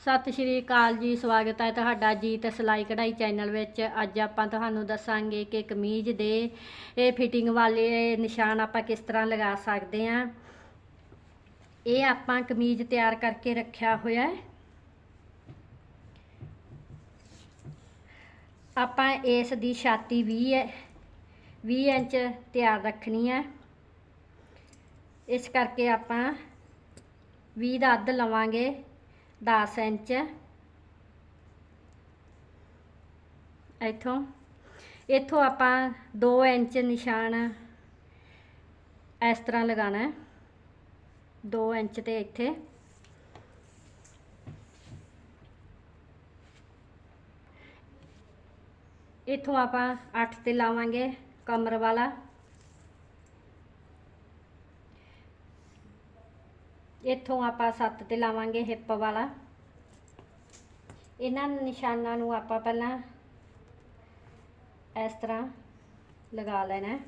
ਸਤਿ ਸ਼੍ਰੀ ਅਕਾਲ ਜੀ, ਸਵਾਗਤ ਹੈ ਤੁਹਾਡਾ ਜੀ ਜੀਤ ਸਿਲਾਈ ਕਢਾਈ ਚੈਨਲ ਵਿੱਚ। ਅੱਜ ਆਪਾਂ ਤੁਹਾਨੂੰ ਦੱਸਾਂਗੇ ਕਿ ਕਮੀਜ਼ ਦੇ ਇਹ ਫਿਟਿੰਗ ਵਾਲੇ ਨਿਸ਼ਾਨ ਆਪਾਂ ਕਿਸ ਤਰ੍ਹਾਂ ਲਗਾ ਸਕਦੇ ਹਾਂ। ਇਹ ਆਪਾਂ ਕਮੀਜ਼ ਤਿਆਰ ਕਰਕੇ ਰੱਖਿਆ ਹੋਇਆ ਹੈ। ਆਪਾਂ ਇਸ ਦੀ ਛਾਤੀ 20 ਹੈ 20 ਇੰਚ ਤਿਆਰ ਰੱਖਣੀ ਹੈ। ਇਸ ਕਰਕੇ ਆਪਾਂ 20 ਦਾ ਅੱਧ ਲਵਾਂਗੇ। 10 ਇੰਚ। ਇੱਥੋਂ ਇੱਥੋਂ ਆਪਾਂ 2 ਇੰਚ ਨਿਸ਼ਾਨ ਇਸ ਤਰ੍ਹਾਂ ਲਗਾਉਣਾ ਹੈ। 2 ਇੰਚ ਤੇ ਇੱਥੇ। ਇੱਥੋਂ ਆਪਾਂ 8 ਤੇ ਲਾਵਾਂਗੇ ਕਮਰ ਵਾਲਾ। ਇੱਥੋਂ ਆਪਾਂ 7 ਤੇ ਲਾਵਾਂਗੇ ਹਿੱਪ ਵਾਲਾ। ਇਹਨਾਂ ਨਿਸ਼ਾਨਾਂ ਨੂੰ ਆਪਾਂ ਪਹਿਲਾਂ ਇਸ ਤਰ੍ਹਾਂ ਲਗਾ ਲੈਣਾ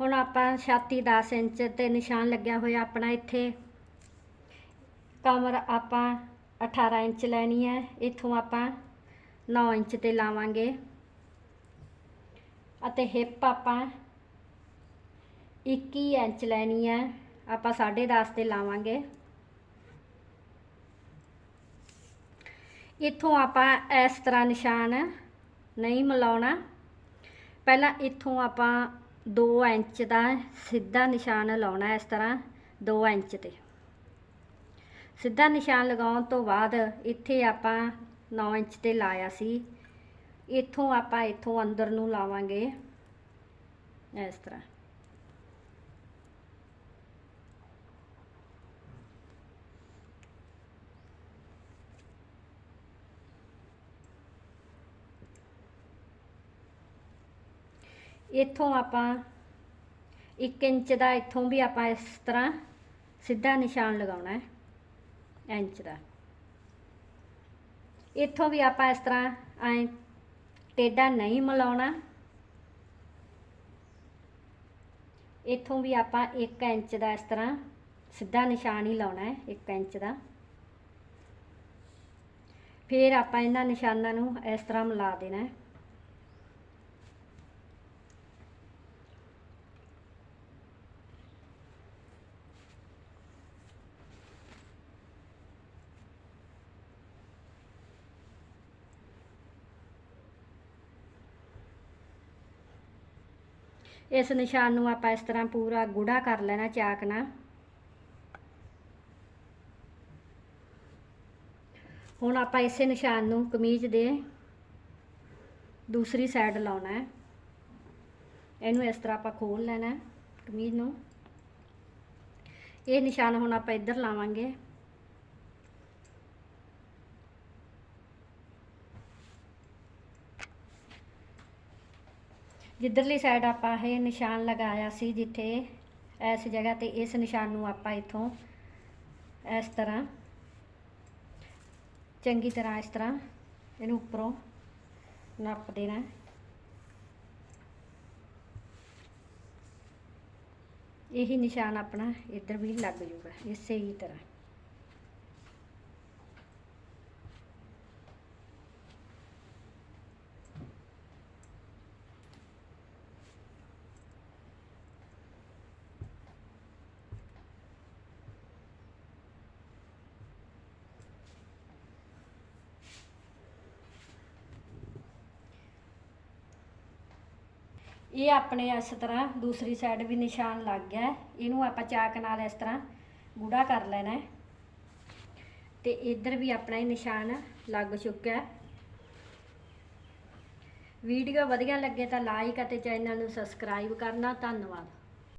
ਹੁਣ ਆਪਾਂ ਛਾਤੀ 10 ਇੰਚ ਤੇ ਨਿਸ਼ਾਨ ਲੱਗਿਆ ਹੋਇਆ ਆਪਣਾ ਇੱਥੇ। ਕਮਰ ਆਪਾਂ 18 ਇੰਚ ਲੈਣੀ ਹੈ, ਇੱਥੋਂ ਆਪਾਂ 9 ਇੰਚ ਤੇ ਲਾਵਾਂਗੇ। ਅਤੇ ਹਿੱਪ ਆਪਾਂ 21 ਇੰਚ ਲੈਣੀ ਹੈ, ਆਪਾਂ 10.5 ਤੇ ਲਾਵਾਂਗੇ। ਇੱਥੋਂ ਆਪਾਂ ਇਸ ਤਰ੍ਹਾਂ ਨਿਸ਼ਾਨ ਨਹੀਂ ਮਿਲਾਉਣਾ। ਪਹਿਲਾਂ ਇੱਥੋਂ ਆਪਾਂ 2 ਇੰਚ ਦਾ ਸਿੱਧਾ ਨਿਸ਼ਾਨ ਲਾਉਣਾ ਇਸ ਤਰ੍ਹਾਂ 2 ਇੰਚ ਤੇ। ਸਿੱਧਾ ਨਿਸ਼ਾਨ ਲਗਾਉਣ ਤੋਂ ਬਾਅਦ ਇੱਥੇ ਆਪਾਂ 9 ਇੰਚ ਤੇ ਲਾਇਆ ਸੀ। ਇੱਥੋਂ ਆਪਾਂ ਇੱਥੋਂ ਅੰਦਰ ਨੂੰ ਲਾਵਾਂਗੇ ਇਸ ਤਰ੍ਹਾਂ। ਇੱਥੋਂ ਆਪਾਂ 1 ਇੰਚ ਦਾ ਇੱਥੋਂ ਵੀ ਆਪਾਂ ਇਸ ਤਰ੍ਹਾਂ ਸਿੱਧਾ ਨਿਸ਼ਾਨ ਲਗਾਉਣਾ ਹੈ, ਇੰਚ ਦਾ। ਇੱਥੋਂ ਵੀ ਆਪਾਂ ਇਸ ਤਰ੍ਹਾਂ ਐ ਟੇਡਾ ਨਹੀਂ ਮਿਲਾਉਣਾ। ਇੱਥੋਂ ਵੀ ਆਪਾਂ 1 ਇੰਚ ਦਾ ਇਸ ਤਰ੍ਹਾਂ ਸਿੱਧਾ ਨਿਸ਼ਾਨ ਹੀ ਲਾਉਣਾ ਹੈ 1 ਇੰਚ ਦਾ। ਫਿਰ ਆਪਾਂ ਇਹਨਾਂ ਨਿਸ਼ਾਨਾਂ ਨੂੰ ਇਸ ਤਰ੍ਹਾਂ ਮਿਲਾ ਦੇਣਾ ਹੈ। ਇਸ ਨਿਸ਼ਾਨ ਨੂੰ ਆਪਾਂ ਇਸ ਤਰ੍ਹਾਂ ਪੂਰਾ ਗੂੜਾ ਕਰ ਲੈਣਾ ਚਾਕ ਨਾਲ। ਹੁਣ ਆਪਾਂ ਇਸੇ ਨਿਸ਼ਾਨ ਨੂੰ ਕਮੀਜ਼ ਦੇ ਦੂਸਰੀ ਸਾਈਡ ਲਾਉਣਾ ਹੈ। ਇਹਨੂੰ ਇਸ ਤਰ੍ਹਾਂ ਆਪਾਂ ਖੋਲ ਲੈਣਾ ਕਮੀਜ਼ ਨੂੰ। ਇਹ ਨਿਸ਼ਾਨ ਹੁਣ ਆਪਾਂ ਇੱਧਰ ਲਾਵਾਂਗੇ। ਜਿੱਧਰਲੀ ਸਾਈਡ ਆਪਾਂ ਇਹ ਨਿਸ਼ਾਨ ਲਗਾਇਆ ਸੀ ਜਿੱਥੇ ਇਸ ਜਗ੍ਹਾ ਤੇ ਇਸ ਨਿਸ਼ਾਨ ਨੂੰ ਆਪਾਂ ਇਥੋਂ ਇਸ ਤਰ੍ਹਾਂ ਚੰਗੀ ਤਰ੍ਹਾਂ ਇਸ ਤਰ੍ਹਾਂ ਇਹਨੂੰ ਉੱਪਰੋਂ ਨੱਪ ਦੇਣਾ। ਇਹੀ ਨਿਸ਼ਾਨ ਆਪਣਾ ਇੱਧਰ ਵੀ ਲੱਗ ਜੂਗਾ, ਇਸੇ ਹੀ ਤਰ੍ਹਾਂ। ਇਹ ਆਪਣੇ ਇਸ ਤਰ੍ਹਾਂ ਦੂਸਰੀ ਸਾਈਡ ਵੀ ਨਿਸ਼ਾਨ ਲੱਗ ਗਿਆ ਹੈ। ਇਹਨੂੰ ਆਪਾਂ ਚਾਕ ਨਾਲ ਇਸ ਤਰ੍ਹਾਂ ਗੂੜਾ ਕਰ ਲੈਣਾ ਹੈ। ਤੇ ਇੱਧਰ ਵੀ ਆਪਣਾ ਇਹ ਨਿਸ਼ਾਨ ਲੱਗ ਚੁੱਕਿਆ ਵੀਡੀਓ ਵਧੀਆ ਲੱਗੇ ਤਾਂ ਲਾਈਕ ਅਤੇ ਚੈਨਲ ਨੂੰ ਸਬਸਕ੍ਰਾਈਬ ਕਰਨਾ। ਧੰਨਵਾਦ।